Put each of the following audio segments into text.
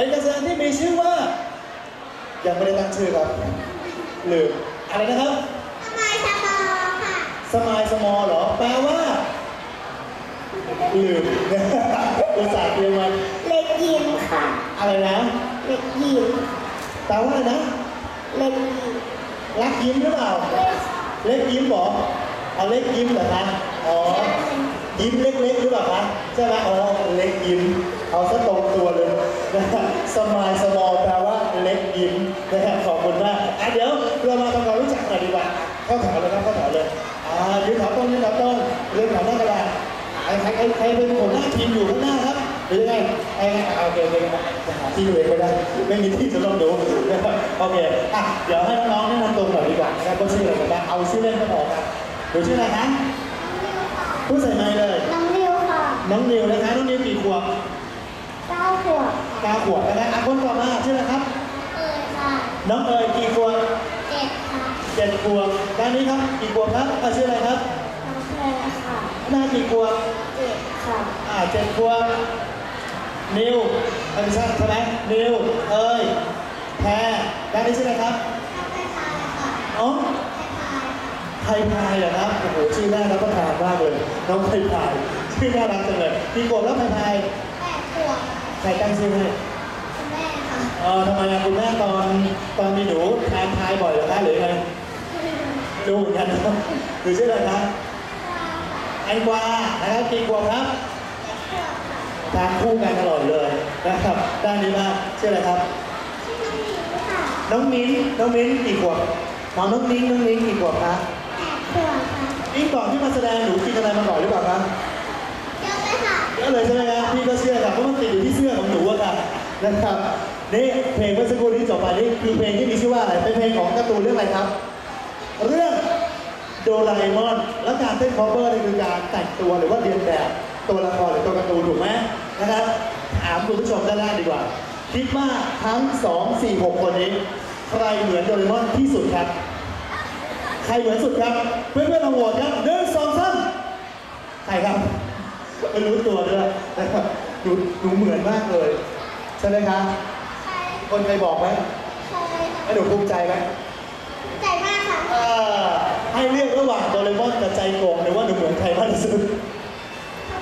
เป็นการแสดงที่มีชื่อว่า ยังไม่ได้ตั้งชื่อครับหรืออะไรนะครับทำไมสมอค่ะ สมายสมอเหรอ แปลว่าลืมอุตส่าห์เตรียมมาเล็กยิมค่ะ อะไรนะ เล็กยิมแปลว่าอะไรนะ เล็กยิมรักยิ้มหรือเปล่า เล็กเล็กยิ้มเหรอเอาเล็กยิ้มเหรอคะอ๋อ ยิ้มเล็กๆหรือเปล่าคะใช่ไหมอ๋อเล็กยิ้ม เอาซะตรงตัวเลยนะฮะสมายสมอลแปลว่าเล็กยิ้มนะฮะขอบคุณมากอะเดี๋ยวเรามาทำความรู้จักหน่อยดีกว่าเข้าแถวเลยครับเข้าแถวเลยอ่ายืนแถวตรงยืนแถวตรงเรียนแถวหน้ากระดานใครใครใครเป็นหัวหน้าทีมอยู่ข้างหน้าครับหรืองไงไอ้โอเคโอเคจะหาที่อยู่เองไม่ได้ ไม่มีที่จะต้องดูนะครับโอเคอะเดี๋ยวให้น้องๆแนะนำตัวหน่อยดีกว่านะครับว่าชื่ออะไรกันบ้างเอาชื่อเล่นก็พอครับหนูชื่ออะไรนะพูดใส่ไมค์ น้องนิวนะคะน้องนิวกี่ขวบเก้าขวบเก้าขวบนะคะอะคนต่อมาชื่ออะไรครับ เอิญค่ะน้องเอ๋ยกี่ขวบเจ็ดค่ะเจ็ดขวบด้านนี้ครับกี่ขวบครับอะชื่ออะไรครับน้องแพรค่ะหน้ากี่ขวบเจ็ดค่ะอ่าเจ็ดขวบนิวเอ้ยไม่ใช่ใช่ไหมนิวเอ๋ยแพรด้านนี้ชื่ออะไรครับน้องแพรพายค่ะอ๋อแพรพายไทยพายเหรอครับโอ้โหชื่อน่ารับประทานมากเลย น้องไทยพายชื่อ น่ารักจังเลยกี่ขวบแล้วไทยพายแปดขวบใครตั้งชื่อให้คุณแม่ค่ะเออทำไมอะคุณแม่ตอนตอนมีหนูทานทายบ่อยเหรอคะหรือไงรู้เหมือนกันนะครับหรือชื่ออะไรคะแอนกวานะครับกี่ขวบครับทานคู่กันตลอดเลยนะครับ ด้านนี้มางชื่ออะไรครับชื่อน้องนิวค่ะน้องมิ้นน้องมิ้นกี่ขวบน้องน้องมิ้นน้องมิ้นกี่ขวบคะแปดขวบค่ะนี่ก่อนที่มาแสดงหนูกินอะไรมาก่อนหรือเปล่าครับเยอะ เลยค่ะเลยใช่ไหมครับพี่ก็เชื่อครับเพราะมันติดอยู่ที่เสื้อของหนูอะครับนะครับนี่เพลงเมื่อสักครู่นี้จบไปนี่คือเพลงที่มีชื่อว่าอะไรเป็นเพลงของการ์ตูนเรื่องอะไรครับ เรื่องโดราเอมอนและการเต้นคอเวอร์นี่คือการแต่งตัวหรือว่าเรียนแบบตัวละครหรือตัวการ์ตูนถูกไหมนะครับถามคุณผู้ชมด้านล่างดีกว่า คิดว่าทั้ง 2 4 6 คนนี้ ใครเหมือนโดราเอมอนที่สุดครับ ใครเหมือนสุดครับ เพื่อนๆลองโหวตครับหนึ่งสองสามใครครับ ไม่รู้ตัวด้วยนะครับหนูหนูเหมือนมากเลย ใช่ไหมครับใช่คนเคยบอกไหมใช่ค่ะให้หนูภูมิใจไหมใจมากค่ะอ่าให้เลือกระหว่างโดเรมอนกับใจโกงหรือว่าหนูเหมือนใครมากที่สุด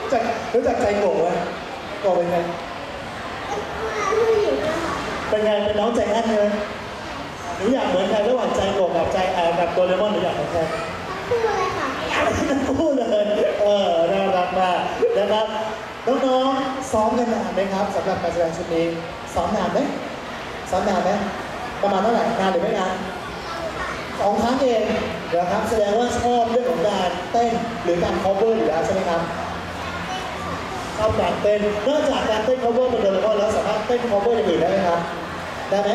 รู้จักรู้จักใจโกงไหมโกงเป็นไงผู้หญิงนะคะเป็นไงเป็นน้องใจแอนเลยหนูอยากเหมือนใครระหว่างใจโกงกับใจแอนกับโดเรมอนหนูอยากเหมือนใครคู่เลยค่ะทั้งคู่เลยเออ น่ากมากนะครับน้องๆซ้อมกันนานไหมครับสำหรับการแสดงชุดนี้ซ้อมนานไหมซ้อมนานไหมประมาณเท่าไหร่นานหรือไม่นานสองครั้งเองเดี๋ยวครับแสดงว่าชอบเรื่องของการเต้นหรือการ cover อยู่แล้วใช่ไหมครับชอบการเต้นนอกจากการเต้น cover เป็นโดเรมอนแล้วสามารถเต้น cover อย่างอื่นได้ไหมครับได้ไหม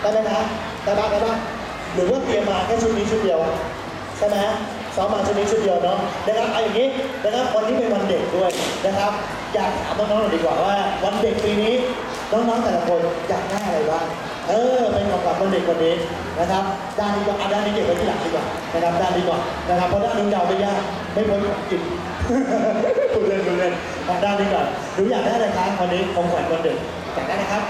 ได้ไหมครับได้บ้างได้บ้างหรือว่าเตรียมมาแค่ชุดนี้ชุดเดียวใช่ไหม ซ้อมมาชนี้ชุดเดียวเนาะนะครับเอาอย่างนี้นะครับวันนี้เป็นวันเด็กด้วยนะครับ อยากถามน้องๆหน่อยดีกว่าว่า วันเด็กปีนี้น้องๆแต่ละคนอยากได้อะไรบ้างเออเป็นของขวัญวันเด็กวันนี้นะครับ ด้านนี้ก็อาด้านนี้เก็บไว้ที่หลังดีกว่านะครับด้านนี้ก่อนนะครับเพราะด้านนู้นเดาไม่ยากไม่พ้นของกินคุณเล่นคุณเล่นเอาด้านนี้ก่อนหนูอยากได้อะไรครับวันนี้ของขวัญวันเด็กอยากได้นะครับ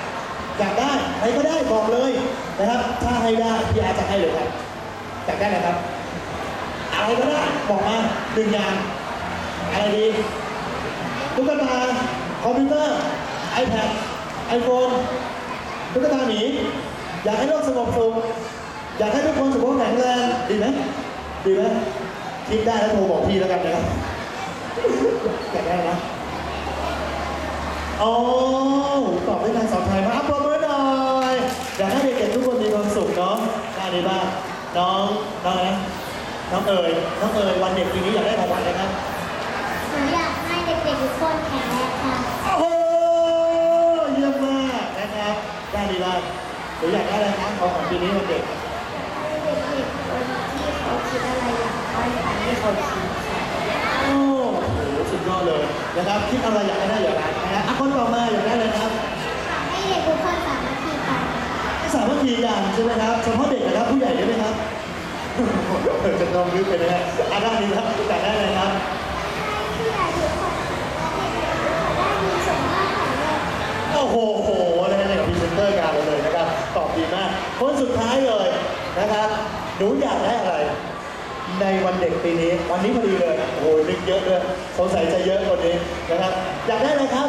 อยากได้ใครก็ได้บอกเลยนะครับ ถ้าให้ได้พี่อาจจะให้เลยครับอยากได้อะครับ อะไรก็ได้บอกมาหนึ่งอย่าง อะไรดีตุ๊กตาคอมพิวเตอร์ iPad iPhone ตุ๊กตาหมีอยากให้โลกสงบสุขอยากให้ทุกคนสุขภาพแข็งแรงดีไหมดีไหมคิดได้แล้วโทรบอกพี่แล้วกันนะครับอยากได้นะโอ้ตอบได้ทางสอนไทยมาอัพโหลดมือหน่อย อยากให้เด็กๆทุกคนมีความสุขเนาะได้ดีบ้างน้องน้องอะไรนะ น้องเอ๋ยน้องเอ๋ยวันเด็กปีนี้อยากได้ของขวัญอะไรครับหนูอยากให้เด็กๆทุกคนแข็งแรงค่ะโอ้โหเยี่ยมมากนะครับได้ดีมากหรืออยากได้อะไรครับของขวัญปีนี้วันเด็กให้เด็กๆคนที่เขาคิดอะไรอยากได้ตามที่เขาคิดค่ะโอ้โหสุดยอดเลยนะครับคิดอะไรอยากได้อยากได้นะฮะอะคนต่อมาอยากได้เลยครับให้เด็กทุกคนสามัคคีกันสามัคคีกันใช่ไหมครับเฉพาะเด็กนะครับผู้ใหญ่ได้ไหมครับเออ จะต้องนึกไปนะฮะอะด้านนี้ครับแต่ได้เลยครับโอ้โหโหนะฮะเนี่ยพรีเซนเตอร์การเลยนะครับ ตอบดีมาก คนสุดท้ายเลยนะครับ หนูอยากได้อะไร ในวันเด็กปีนี้ วันนี้พอดีเลย โอ้โหนึกเยอะเลยสงสัยจะเยอะกว่านี้นะครับ อยากได้อะไรครับ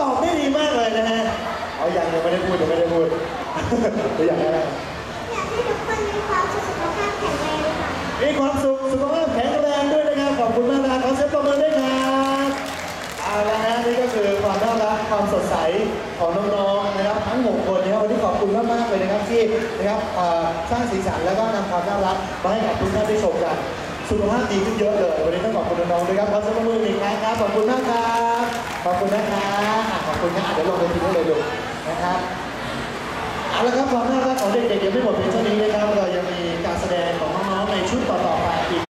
ตอบได้ดีมากเลยนะฮะ เอาอย่างยังไม่ได้พูดยังไม่ได้พูด อยากได้อะไร นะครับที่นะครับสร้างสีสันแล้วก็นำความน่ารักมาให้กับทุกท่านได้ชมกันสุขภาพดีขึ้นเยอะเลย วันนี้ต้องขอบคุณน้องๆด้วยครับขอเสียงปรมือหนึ่งนะครับขอบคุณมากครับขอบคุณนะครับขอบคุณนะอะเดี๋ยวลงไปทีนี้เลยดูนะครับเอาละครับความน่ารักของเด็กๆยังไม่หมดเพียงเท่านี้นะครับเรายังมีการแสดงของน้องๆในชุดต่อๆไปอีก